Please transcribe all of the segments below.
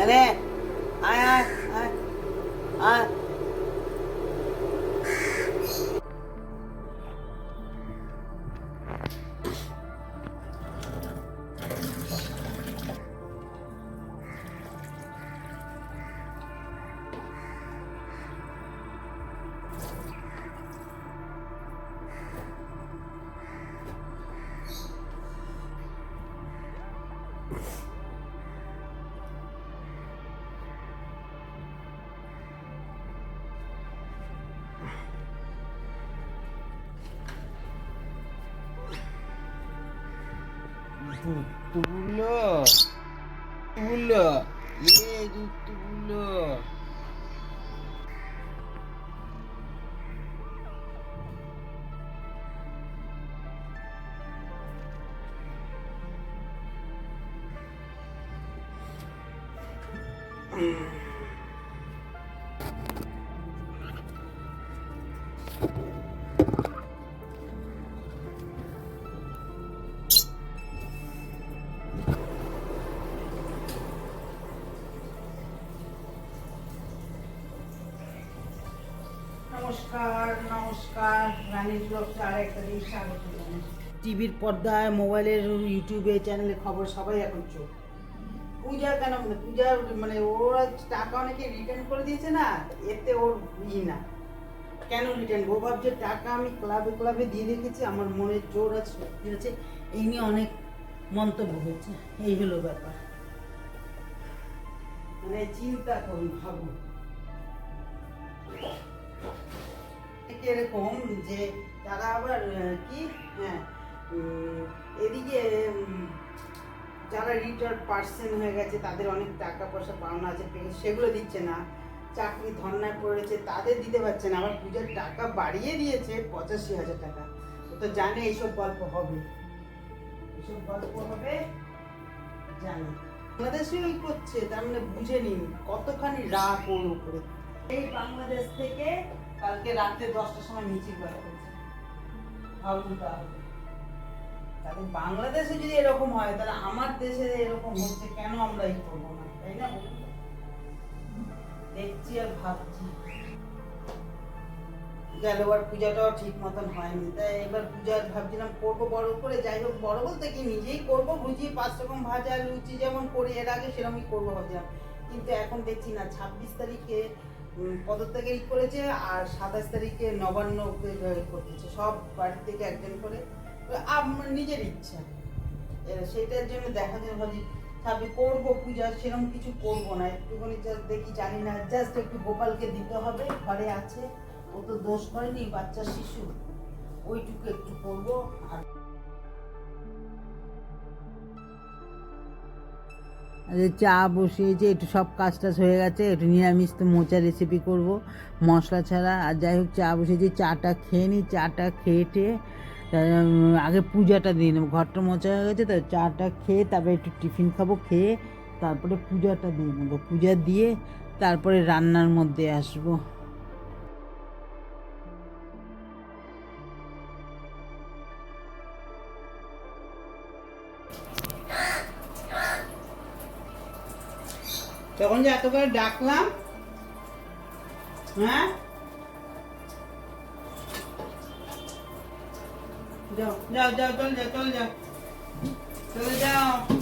আরে আয় tu pula. Tu. Ye, tu pula. টিভির পর্দায়, মোবাইলের, ইউটিউবে চ্যানেলে খবর, সবাই এখন চোখ। পূজা কেন, পূজার মানে ওরা টাকা অনেকে রিটার্ন করে দিয়েছে না, এতে ওর ই না। কেন রিটার্ন ও ভাবছে টাকা আমি ক্লাবে ক্লাবে দিয়ে রেখেছি, আমার মনে জোর আছে, শক্তি আছে। এই নিয়ে অনেক মন্তব্য হয়েছে এই হলো ব্যাপার। মানে চিন্তা করুন, ভাবুন। এরকম যে তারা আবার কি? হ্যাঁ এদিকে যারা রিটায়ার্ড পার্সন হয়ে গেছে, তাদের অনেক টাকা পয়সা পাওনা আছে সেগুলো দিচ্ছে না। চাকরি ধর্নায় পড়েছে, তাদের দিতে পারছে না। আবার পুজোর টাকা বাড়িয়ে দিয়েছে, পঁচাশি হাজার টাকা। তো জানে এইসব গল্প হবে। এইসব গল্প হবে, জানে। বাংলাদেশে ওই করছে, তার মানে বুঝে নিন কতখানি রাগ ওর উপরে। এই বাংলাদেশ থেকে কালকে রাতে দশটার সময় মিছিল করা ভাবুন তাহলে। তাহলে বাংলাদেশে যদি এরকম হয়, তাহলে আমার দেশে এরকম হচ্ছে, কেন আমরা এই করব না? তাই না? দেখছি আর ভাবছি। গেলবার পূজাটাও ঠিক মতন হয়নি। তাই এবার পূজা ভাবছিলাম করব বড় করে। যাই হোক, বড় বলতে কি, নিজেই করব বুঝিয়ে পাঁচ রকম ভাজা, লুচি যেমন করি, এর আগে সেরকমই করব ভাবছিলাম। কিন্তু এখন দেখছি না, ছাব্বিশ তারিখে পদত্যাগের করেছে আর সাতাশ তারিখে নবান্ন করতেছে। সব বাড়ি থেকে একজন করে। আমার নিজের ইচ্ছা। সেটার জন্য দেখা যায় ভাবছি ভাবি করব পূজা সেরকম কিছু করব না। একটুখানি জাস্ট দেখি, জানি না জাস্ট একটু গোপালকে দিতে হবে। ঘরে আছে, ও তো দোষ করেনি, বাচ্চা শিশু। ওইটুকু একটু করব আর চা বসিয়েছে, একটু সব কাজ টাজ হয়ে গেছে, একটু নিরামিষ তো মোচা রেসিপি করব, মশলা ছাড়া। আর যাই হোক, চা বসিয়েছি, চাটা খেয়ে নিই চাটা খেয়ে টেয়ে আগে পূজাটা দিয়ে নেব। ঘরটা মোচা হয়ে গেছে, তো চাটা খেয়ে তারপরে একটু টিফিন খাব, খেয়ে তারপরে পূজাটা দিয়ে নেব। পূজা দিয়ে তারপরে রান্নার মধ্যে আসব। তখন যে এত করে ডাকলাম হ্যাঁ? যাও যাও যাও, চল যাও চল, যাও। চলে যাও।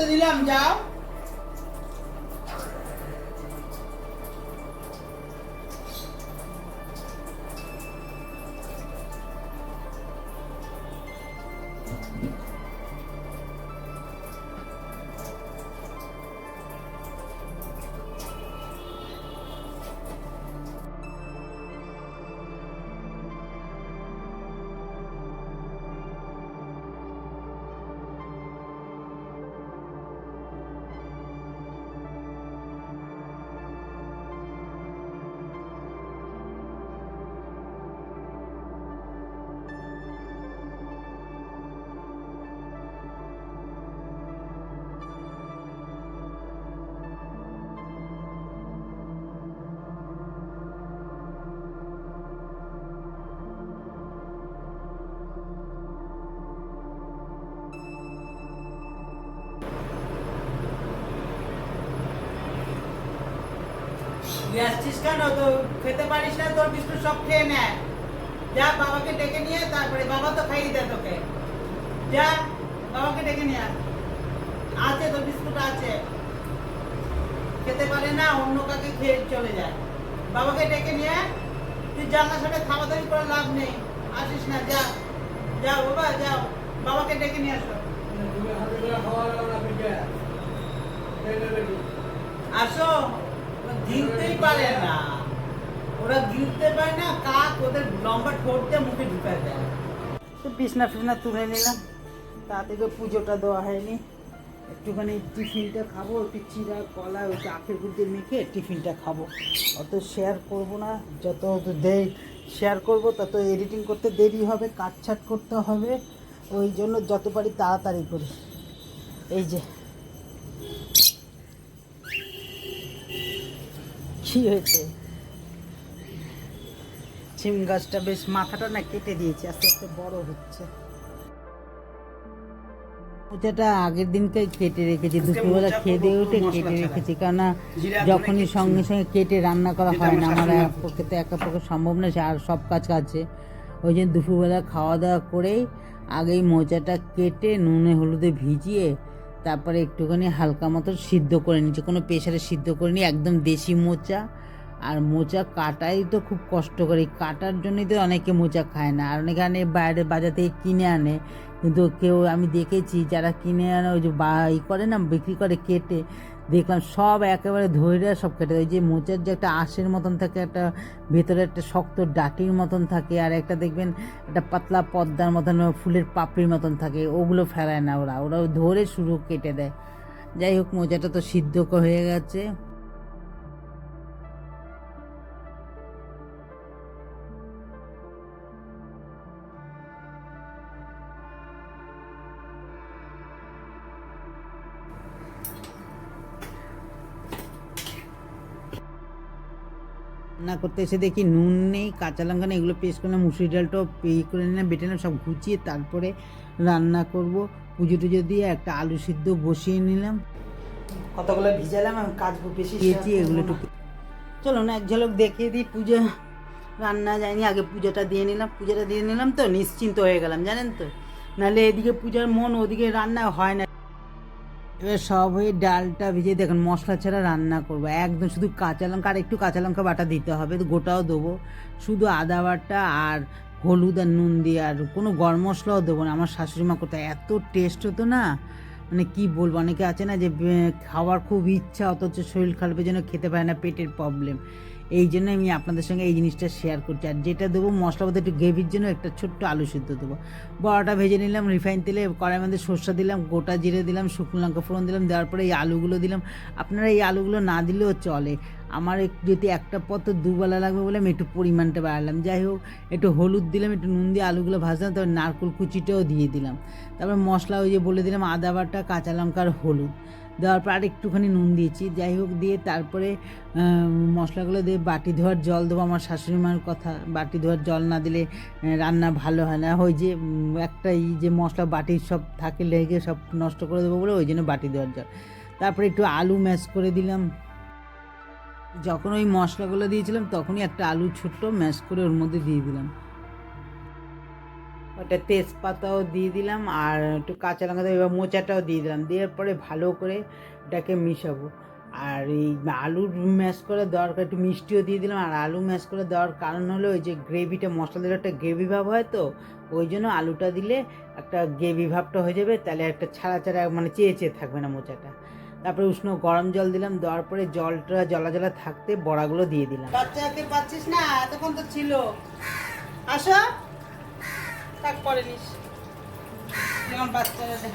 ও দিলাম যাও। কেন? তো খেতে পারিস না তোর বিস্কুট সব খেয়ে নেয়। যা বাবাকে ডেকে নিয়ে তারপরে বাবা তো খাইয়ে দেয় তোকে। যা বাবাকে ডেকে নিয়ে। আছে তোর বিস্কুট আছে। খেতে পারে না অন্য কাকে খেয়ে চলে যায়। বাবাকে ডেকে নিয়ে। তুই জানলার সামনে খাওয়া দাওয়ি করে লাভ নেই। আসিস না যা। যাও বাবা যাও। বাবাকে ডেকে নিয়ে আসো। আসো। গিলতেই পারে না। ওরা গিলতে পারে না, কাক ওদের লম্বা ঠোঁট দিয়ে মুখে ঢুকায় দেয়। তো বিছনা ফিছনা তুলে নিলাম। তা থেকে পুজোটা দেওয়া হয়নি। একটুখানি টিফিনটা খাব একটু চিরা কলা, ওই আখের গুড় মেখে টিফিনটা খাব। অত শেয়ার করব না, যত দেরি শেয়ার করব, তত এডিটিং করতে দেরি হবে, কাটছাট করতে হবে। ওই জন্য যত পারি তাড়াতাড়ি করি। এই যে। কি হয়েছে? সিম গাছটা বেশ মাথাটা না কেটে দিয়েছে আস্তে আস্তে বড় হচ্ছে। মোচাটা আগের দিনকে কেটে রেখেছি দুপুরবেলা খেয়ে দিয়ে উঠে কেটে রেখেছি কেননা যখনই সঙ্গে সঙ্গে কেটে রান্না করা হয় না আমার এক পক্ষে তো একা পক্ষে সম্ভব না সে আর সব কাজ আছে ওই জন্য দুপুরবেলা খাওয়া দাওয়া করেই আগেই মোচাটা কেটে নুনে হলুদে ভিজিয়ে তারপরে একটুখানি হালকা মতো সিদ্ধ করে নিচ্ছি কোনো প্রেশারে সিদ্ধ করে নিই একদম দেশি মোচা। আর মোচা কাটাই তো খুব কষ্ট করে, কাটার জন্যই তো অনেকে মোচা খায় না। আর অনেকে বাইরে বাজার থেকে কিনে আনে, কিন্তু কেউ আমি দেখেছি, যারা কিনে আনে, ওই যে বা ই করে না, বিক্রি করে কেটে দেখলাম সব একেবারে ধৈর্য সব কেটে। ওই যে মোচের যে একটা আঁশের মতন থাকে, একটা ভেতরে একটা শক্ত ডাটির মতন থাকে, আর একটা দেখবেন একটা পাতলা পদ্মার মতন ফুলের পাপড়ির মতন থাকে, ওগুলো ফেলায় না ওরা। ওরা ধরে শুরু কেটে দেয়। যাই হোক মোজাটা তো সিদ্ধ হয়ে গেছে। রান্না করতে এসে দেখি নুন নেই কাঁচা লঙ্কা নেই এগুলো পেস্ট করলাম মুসুরি ডালটাও পে করে নিলাম বেটে নিলাম সব গুছিয়ে তারপরে রান্না করব। পুজো টুজো দিয়ে একটা আলু সিদ্ধ বসিয়ে নিলাম। কতগুলো ভিজালাম আমি কাজ বেশি দিয়েছি এগুলো একটু চলো না এক ঝলক দেখিয়ে দিই পুজো রান্না যায়নি আগে পুজোটা দিয়ে নিলাম পুজোটা দিয়ে নিলাম তো নিশ্চিন্ত হয়ে গেলাম জানেন তো। নাহলে এদিকে পূজার মন ওদিকে রান্না হয় না। এবার সব হয়ে ডালটা ভিজিয়ে দেখুন, মশলা ছাড়া রান্না করব। একদম শুধু কাঁচা লঙ্কা আর একটু কাঁচা লঙ্কা বাটা দিতে হবে গোটাও দেবো। শুধু আদা বাটা আর হলুদ আর নুন দিয়ে, আর কোনো গরম মশলাও দেবো না। আমার শাশুড়ি মা কোথায়, এত টেস্ট হতো না? মানে কি বলব, অনেকে আছে না যে খাওয়ার খুব ইচ্ছা, অথচ শরীর খারাপের জন্য খেতে পারে না, পেটের প্রবলেম এই জন্য আমি আপনাদের সঙ্গে এই জিনিসটা শেয়ার করছি। আর যেটা দেবো মশলা মধ্যে একটু গ্রেভির জন্য একটা ছোট্ট আলু সিদ্ধ দেবো। বড়াটা ভেজে নিলাম, রিফাইন তেলে কড়াইয়ের মধ্যে সর্ষা দিলাম, গোটা জিরে দিলাম, শুকনো লঙ্কা ফোড়ন দিলাম, দেওয়ার পরে এই আলুগুলো দিলাম। আপনারা এই আলুগুলো না দিলেও চলে। আমার একটু যদি একটা পথ দুবেলা লাগবে বলে আমি একটু পরিমাণটা বাড়ালাম। যাই হোক, একটু হলুদ দিলাম, একটু নুন দিয়ে আলুগুলো ভাজলাম, তারপর নারকোল কুচিটাও দিয়ে দিলাম। তারপর মশলা ওই যে বলে দিলাম, আদা বাটা, কাঁচা লঙ্কা আর হলুদ। দেওয়ার পর আর একটুখানি নুন দিয়েছি। যাই হোক, দিয়ে তারপরে মশলাগুলো দিয়ে বাটি ধোয়ার জল দেবো আমার শাশুড়ি মার কথা। বাটি ধোয়ার জল না দিলে রান্না ভালো হয় না। ওই যে একটা এই যে মশলা বাটির সব থাকে, লেগে সব নষ্ট করে দেবো বলে ওই জন্য বাটি ধোয়ার জল। তারপরে একটু আলু ম্যাশ করে দিলাম। যখন ওই মশলাগুলো দিয়েছিলাম, তখনই একটা আলু ছোট্ট ম্যাশ করে ওর মধ্যে দিয়ে দিলাম। ওটা তেজপাতাও দিয়ে দিলাম আর একটু কাঁচা লঙ্কা এবার মোচাটাও দিয়ে দিলাম। দেওয়ার পরে ভালো করে এটাকে মিশাবো। আর এই আলুর ম্যাশ করে দেওয়ার একটু মিষ্টিও দিয়ে দিলাম। আর আলু ম্যাশ করে দেওয়ার কারণ হলো ওই যে গ্রেভিটা, মশলা দিলে একটা গ্রেভি ভাব হয় তো, ওই জন্য আলুটা দিলে একটা গ্রেভি ভাবটা হয়ে যাবে, তাহলে একটা ছাড়া ছাড়া মানে চেয়ে চেয়ে থাকবে না মোচাটা। তারপরে উষ্ণ গরম জল দিলাম, দেওয়ার পরে জলটা জলা জলা থাকতে বড়াগুলো দিয়ে দিলাম। বাচ্চাকে পাচ্ছিস না? এতক্ষণ তো ছিল। আসো। পরে নিস যেমন বাচ্চারা দেখ।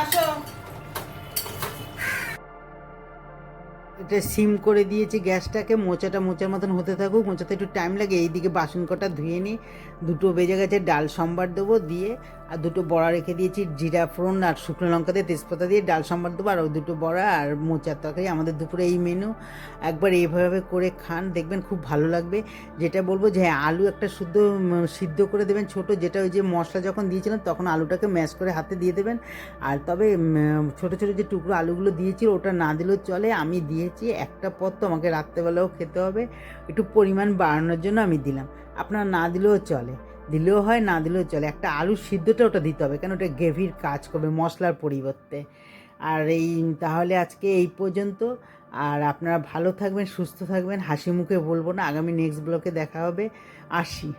আসো এটা সিম করে দিয়েছি গ্যাসটাকে মোচাটা মোচার মতন হতে থাকুক মোচাতে একটু টাইম লাগে এইদিকে বাসন কটা ধুয়ে নিই দুটো বেজে গেছে ডাল সম্বার দেবো দিয়ে আর দুটো বড়া রেখে দিয়েছি জিরা ফোড়ন আর শুকনো লঙ্কা দিয়ে তেজপাতা দিয়ে ডাল সম্বার দেবো আর ওই দুটো বড়া আর মোচার তরকারি। আমাদের দুপুরে এই মেনু একবার এইভাবে করে খান দেখবেন খুব ভালো লাগবে। যেটা বলব যে হ্যাঁ, আলু একটা শুদ্ধ সিদ্ধ করে দেবেন ছোট যেটা ওই যে মশলা যখন দিয়েছিলাম তখন আলুটাকে ম্যাশ করে হাতে দিয়ে দেবেন। আর তবে ছোট ছোট যে টুকরো আলুগুলো দিয়েছিল ওটা না দিলেও চলে। আমি দিয়েছি একটা পথ তো আমাকে রাত্রেবেলাও খেতে হবে। একটু পরিমাণ বাড়ানোর জন্য আমি দিলাম। আপনার না দিলেও চলে। দিলেও হয়, না দিলেও চলে। একটা আলু সিদ্ধটা ওটা দিতে হবে, কেন ওটা গ্রেভির কাজ করবে, মশলার পরিবর্তে। আর এই, তাহলে আজকে এই পর্যন্ত। আর আপনারা ভালো থাকবেন, সুস্থ থাকবেন, হাসি মুখে বলব না। আগামী নেক্সট ব্লকে দেখা হবে। আসি।